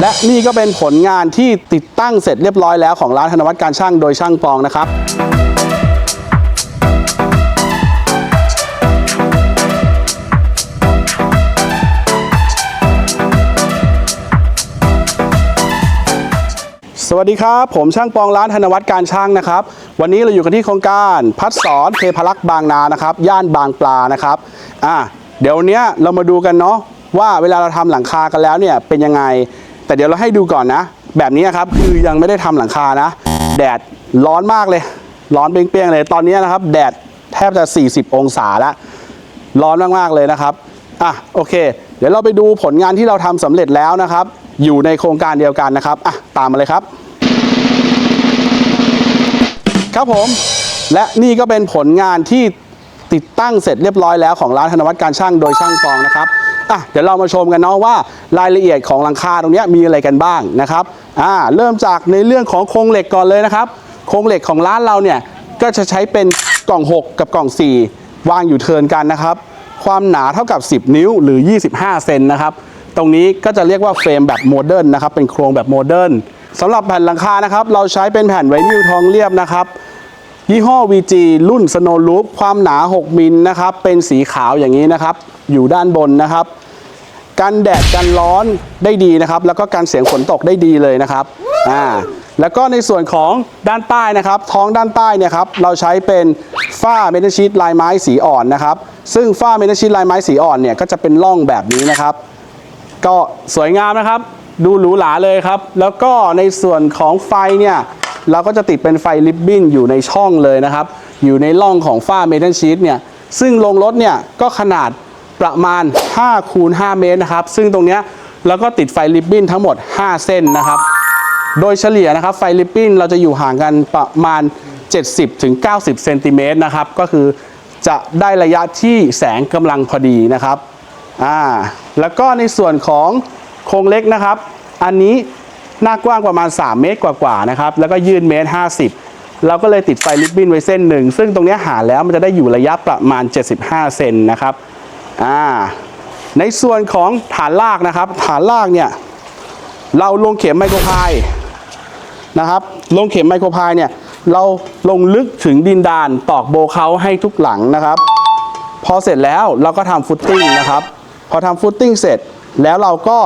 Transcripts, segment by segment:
และนี่ก็เป็นผลงานที่ติดตั้งเสร็จเรียบร้อยแล้วของร้านธนวัฒน์การช่างโดยช่างปองนะครับสวัสดีครับ ผมช่างปองร้านธนวัฒน์การช่างนะครับ วันนี้เราอยู่กันที่โครงการพัดสอนเทพารักษ์บางนานะครับ ย่านบางปลานะครับอะเดี๋ยวเนี้ยเรามาดูกันเนาะว่าเวลาเราทำหลังคากันแล้วเนี่ยเป็นยังไง แต่เดี๋ยวเราให้ดูก่อนนะ แบบนี้ครับคือยังไม่ได้ทำหลังคานะ แดดร้อนมากเลย ร้อนเปรี้ยงๆเลยตอนนี้นะครับ แดดแทบจะ 40 องศาแล้วร้อนมากๆเลยนะครับอะโอเค เดี๋ยวเราไปดูผลงานที่เราทำสำเร็จแล้วนะครับ อยู่ในโครงการเดียวกันนะครับอะตามมาเลยครับ ครับผมและนี่ก็เป็นผลงานที่ติดตั้งเสร็จเรียบร้อยแล้วของร้านธนวัฒน์การช่างโดยช่างฟองนะครับ อะเดี๋ยวเรามาชมกันเนาะว่ารายละเอียดของหลังคาตรงนี้มีอะไรกันบ้างนะครับอ่าเริ่มจากในเรื่องของโครงเหล็กก่อนเลยนะครับโครงเหล็กของร้านเราเนี่ยก็จะใช้เป็นกล่อง 6 กับกล่อง 4 วางอยู่เทินกันนะครับ ความหนาเท่ากับ 10 นิ้วหรือ 25 เซนนะครับ ตรงนี้ก็จะเรียกว่าเฟรมแบบโมเดิร์นนะครับ เป็นโครงแบบโมเดิร์นสำหรับแผ่นหลังคานะครับ เราใช้เป็นแผ่นไวนิลทองเรียบนะครับ ยี่ห้อ VG รุ่น Snow Loop ความหนา 6 มิลนะครับ เป็นสีขาวอย่างนี้นะครับ อยู่ด้านบนนะครับ กันแดดกันร้อนได้ดีนะครับ แล้วก็กันเสียงฝนตกได้ดีเลยนะครับอ่าแล้วก็ในส่วนของด้านใต้นะครับ ท้องด้านใต้เนี่ยครับเราใช้เป็นฝ้าเมทัลชีตลายไม้สีอ่อนนะครับ ซึ่งฝ้าเมทัลชีตลายไม้สีอ่อนเนี่ยก็จะเป็นร่องแบบนี้นะครับ ก็สวยงามนะครับ ดูหรูหราเลยครับ แล้วก็ในส่วนของไฟเนี่ย เราก็จะติดเป็นไฟลิบบิ้นอยู่ในช่องเลยนะครับ อยู่ในร่องของฝ้าเมทัลชีตเนี่ยซึ่งลงรถเนี่ยก็ขนาดประมาณ5คูณ5เมตรนะครับ ซึ่งตรงเนี้ยเราก็ติดไฟลิบบิ้นทั้งหมด 5 เส้นนะครับ โดยเฉลี่ยนะครับไฟลิปปิ้นเราจะอยู่ห่างกันประมาณ 70-90ถึง90เซนติเมตรนะครับก็คือจะได้ระยะที่แสงกำลังพอดีนะครับอ่าแล้วก็ในส่วนของโครงเล็กนะครับ อันนี้ หน้ากว้างประมาณ 3 เมตรกว่าๆนะครับ แล้วก็ยื่นเมตร 50 เราก็เลยติดไฟลิปปิ้นไว้เส้นหนึ่ง ซึ่งตรงนี้หาแล้วมันจะได้อยู่ระยะประมาณ 75 เซนนะครับ อ่า ในส่วนของฐานลากนะครับ ฐานลากเนี่ย เราลงเข็มไมโครพายนะครับ ลงเข็มไมโครพายเนี่ย เราลงลึกถึงดินดานตอกโบเขาให้ทุกหลังนะครับ พอเสร็จแล้วเราก็ทำฟุตติ้งนะครับ พอทำฟุตติ้งเสร็จแล้วเราก็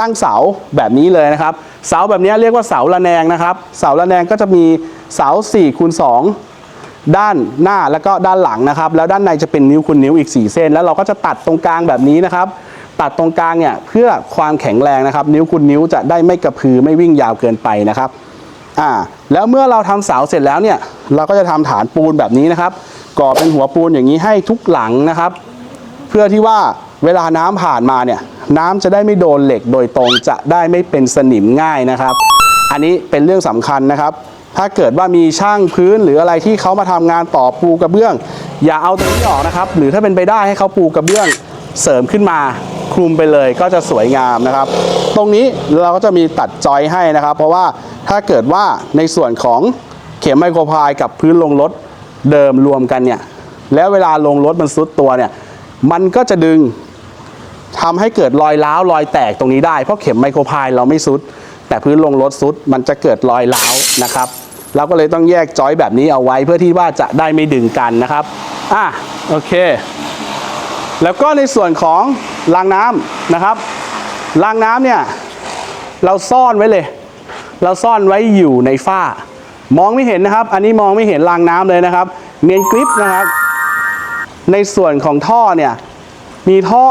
ตั้งเสาแบบนี้เลยนะครับ เสาแบบนี้เรียกว่าเสาระแนงนะครับ เสาระแนงก็จะมีเสา4คูณ2ด้านหน้าแล้วก็ด้านหลังนะครับ แล้วด้านในจะเป็นนิ้วคูณนิ้วอีก 4 เส้น แล้วเราก็จะตัดตรงกลางแบบนี้นะครับ ตัดตรงกลางเนี่ยเพื่อความแข็งแรงนะครับ นิ้วคูณนิ้วจะได้ไม่กระพือไม่วิ่งยาวเกินไปนะครับอ่าแล้วเมื่อเราทำเสาเสร็จแล้วเนี่ยเราก็จะทำฐานปูนแบบนี้นะครับ ก่อเป็นหัวปูนอย่างนี้ให้ทุกหลังนะครับ เพื่อที่ว่าเวลาน้ำผ่านมาเนี่ย น้ำจะได้ไม่โดนเหล็กโดยตรงจะได้ไม่เป็นสนิมง่ายนะครับ อันนี้เป็นเรื่องสำคัญนะครับ ถ้าเกิดว่ามีช่างพื้นหรืออะไรที่เขามาทำงานต่อปูกระเบื้อง อย่าเอาตรงนี้ออกนะครับ หรือถ้าเป็นไปได้ให้เขาปูกระเบื้องเสริมขึ้นมาคลุมไปเลยก็จะสวยงามนะครับ ตรงนี้เราก็จะมีตัดจอยให้นะครับ เพราะว่าถ้าเกิดว่าในส่วนของเข็มไมโครพายกับพื้นลงรถเดิมรวมกันเนี่ยแล้วเวลาลงรถมันซุดตัวเนี่ยมันก็จะดึง ทำให้เกิดรอยร้าวรอยแตกตรงนี้ได้ เพราะเข็มไมโครพายเราไม่ซุด แต่พื้นลงรถซุดมันจะเกิดรอยร้าวนะครับเราก็เลยต้องแยกจอยแบบนี้เอาไว้เพื่อที่ว่าจะได้ไม่ดึงกันนะครับอะโอเค แล้วก็ในส่วนของรางน้ำนะครับรางน้ำเนี่ยเราซ่อนไว้เลย เราซ่อนไว้อยู่ในฝ้ามองไม่เห็นนะครับ อันนี้มองไม่เห็นรางน้ำเลยนะครับ เนียนกริปนะครับ ในส่วนของท่อเนี่ย มีท่อ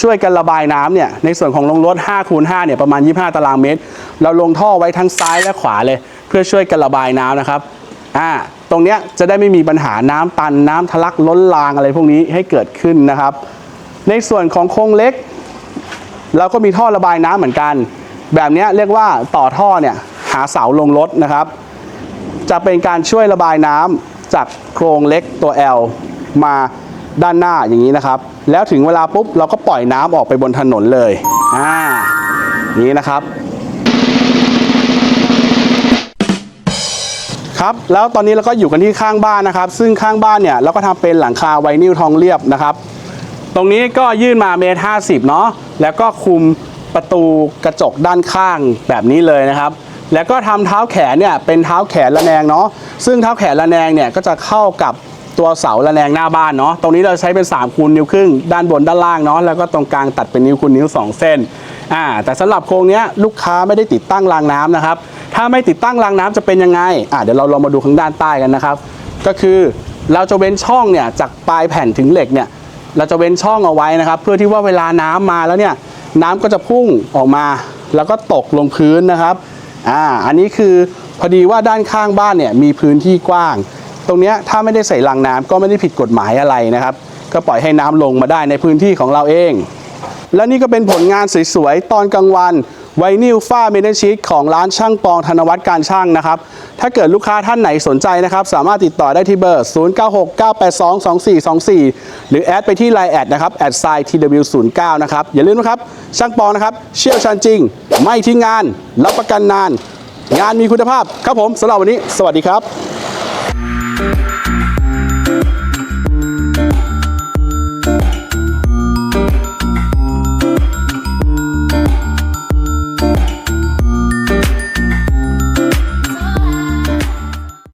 ช่วยกันระบายน้ำเนี่ยในส่วนของลงรถ5คูณ5เนี่ยประมาณ 25 ตารางเมตร เราลงท่อไว้ทั้งซ้ายและขวาเลย เพื่อช่วยกันระบายน้ำนะครับอ่าตรงเนี้ยจะได้ไม่มีปัญหาน้ำตันน้ำทะลักล้นรางอะไรพวกนี้ให้เกิดขึ้นนะครับ ในส่วนของโครงเล็ก เราก็มีท่อระบายน้ำเหมือนกัน แบบเนี้ยเรียกว่าต่อท่อเนี่ยหาเสาลงรถนะครับ จะเป็นการช่วยระบายน้ำจากโครงเล็กตัว L มา ด้านหน้าอย่างนี้นะครับ แล้วถึงเวลาปุ๊บเราก็ปล่อยน้ำออกไปบนถนนเลยอ่าอนี้นะครับครับแล้วตอนนี้เราก็อยู่กันที่ข้างบ้านนะครับ ซึ่งข้างบ้านเนี่ยเราก็ทำเป็นหลังคาไวนิลทองเรียบนะครับ ตรงนี้ก็ยื่นมาเมตรห้าสิบเนาะแล้วก็คุมประตูกระจกด้านข้างแบบนี้เลยนะครับ แล้วก็ทำเท้าแขนเนี่ยเป็นเท้าแขนระแนงเนาะซึ่งเท้าแขนระแนงเนี่ยก็จะเข้ากับ ตัวเสาระแนงหน้าบ้านเนาะตรงนี้เราใช้เป็น3คูณนิ้วครึ่งด้านบนด้านล่างเนาะแล้วก็ตรงกลางตัดเป็นนิ้วคูณนิ้ว 2 เส้นอ่าแต่สำหรับโครงนี้ลูกค้าไม่ได้ติดตั้งรางน้ำนะครับ ถ้าไม่ติดตั้งรางน้ำจะเป็นยังไงอ่าเดี๋ยวเราลองมาดูข้างด้านใต้กันนะครับ ก็คือเราจะเว้นช่องเนี่ยจากปลายแผ่นถึงเหล็กเนี่ยเราจะเว้นช่องเอาไว้นะครับ เพื่อที่ว่าเวลาน้ำมาแล้วเนี่ยน้ำก็จะพุ่งออกมา แล้วก็ตกลงพื้นนะครับอ่าอันนี้คือพอดีว่าด้านข้างบ้านเนี่ยมีพื้นที่กว้าง ตรงนี้ถ้าไม่ได้ใส่รางน้ำก็ไม่ได้ผิดกฎหมายอะไรนะครับ ก็ปล่อยให้น้ำลงมาได้ในพื้นที่ของเราเอง และนี่ก็เป็นผลงานสวยๆตอนกลางวันไวนิลฝ้าเมทัลชีตของร้านช่างปองธนวัฒน์การช่างนะครับ ถ้าเกิดลูกค้าท่านไหนสนใจนะครับ สามารถติดต่อได้ที่เบอร์ 0969822424 หรือแอดไปที่ Line แอดนะครับแอดไซ tw09 นะครับ อย่าลืมนะครับ ช่างปองนะครับ เชี่ยวชาญจริง ไม่ทิ้งงาน รับประกันนาน งานมีคุณภาพครับผมสำหรับวันนี้ สวัสดีครับ thank you.